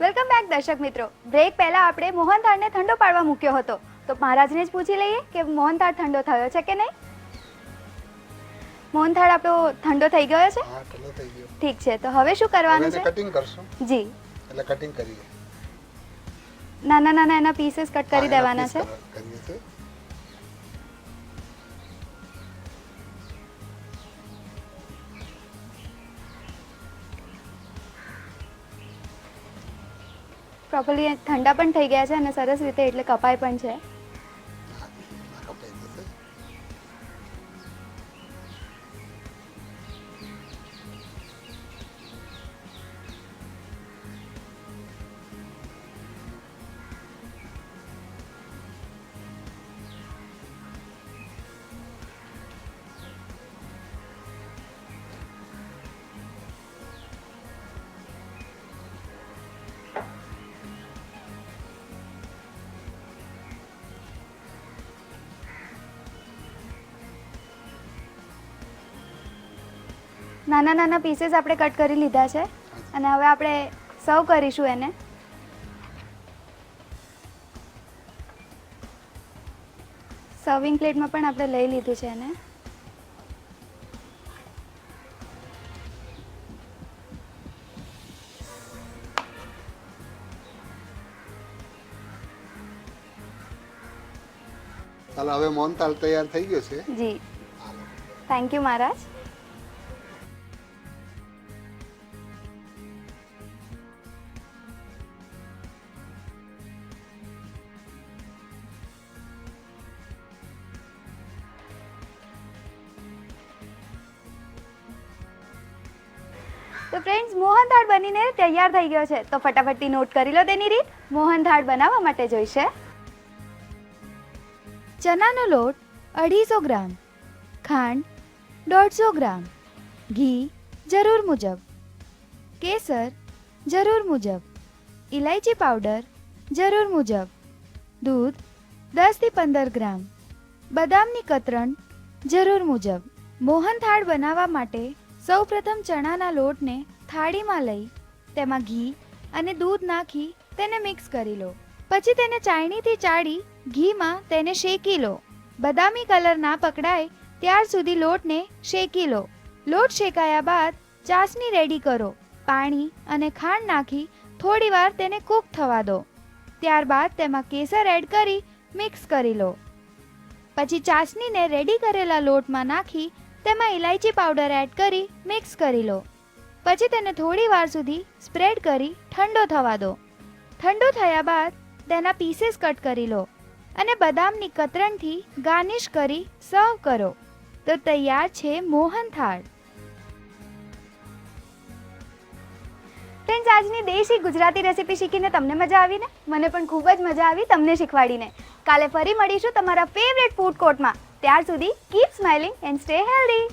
Welcome back દર્શક મિત્રો. Break પહેલા આપણે મોહનથાળને ઠંડો પાડવા મૂક્યો હતો. તો મહારાજને જ પૂછી લઈએ કે મોહનથાળ ઠંડો થયો છે કે નહીં? મોહનથાળ આપણો ઠંડો થઈ ગયો છે? હા ઠંડો થઈ ગયો. ઠીક છે. તો હવે શું કરવાનું છે? કટિંગ કરશું. જી. એટલે કટિંગ કરીએ. નાના નાના એના પીસીસ કટ કરી દેવાના છે. પ્રોપરલી ઠંડા પણ થઈ ગયા છે અને સરસ રીતે એટલે કપાય પણ છે. નાના નાના પીસીસ આપણે કટ કરી લીધા છે. અને હવે આપણે સર્વ કરીશું એને. સર્વિંગ પ્લેટમાં પણ આપણે લઈ લીધું છે એને. ચાલો હવે મોહનથાળ તૈયાર થઈ ગયો છે. જી. થેન્ક યુ મહારાજ. તો ફ્રેન્ડ્સ મોહનથાળ બનીને તૈયાર થઈ ગયો છે. તો ફટાફટથી નોટ કરી લો તેની રીત. મોહનથાળ બનાવવા માટે જોઈશે. ચનાનો લોટ અઢીસો ગ્રામ. ખાંડ દોઢસો ગ્રામ. ઘી જરૂર મુજબ. કેસર જરૂર મુજબ. ઇલાયચી પાવડર જરૂર મુજબ. દૂધ દસથી પંદર ગ્રામ. બદામની કતરણ જરૂર મુજબ. મોહનથાળ બનાવવા માટે સૌપ્રથમ ચણાના લોટને થાળીમાં લઈ, તેમાં ઘી અને દૂધ નાખી તેને મિક્સ કરી લો. પછી તેને ચાયણીથી ચાળી ઘીમાં તેને શેકી લો. બદામી કલર ના પકડાય ત્યાર સુધી લોટને શેકી લો. લોટ શેકાયા બાદ ચાસણી રેડી કરો. પાણી અને ખાંડ નાખી થોડીવાર તેને કૂક થવા દો. ત્યારબાદ તેમાં કેસર એડ કરી મિક્સ કરી લો. પછી ચાસણીને રેડી કરેલા લોટમાં નાખી તેમાં ઇલાયચી પાવડર એડ કરી મિક્સ કરી લો. પછી તેને થોડી વાર સુધી સ્પ્રેડ કરી ઠંડો થવા દો. ઠંડો થયા બાદ તેના પીસીસ કટ કરી લો અને બદામની કતરણથી ગાર્નિશ કરી સર્વ કરો. તો તૈયાર છે મોહન થાળ. ફ્રેન્ડ્સ, આજની દેશી ગુજરાતી રેસીપી શીખીને તમને મજા આવી ને મને પણ ખૂબ જ મજા આવી તમને શીખવાડીને. કાલે ફરી મળીશું તમારા ફેવરેટ ફૂડ કોર્ટમાં ત્યાર સુધી keep smiling and stay healthy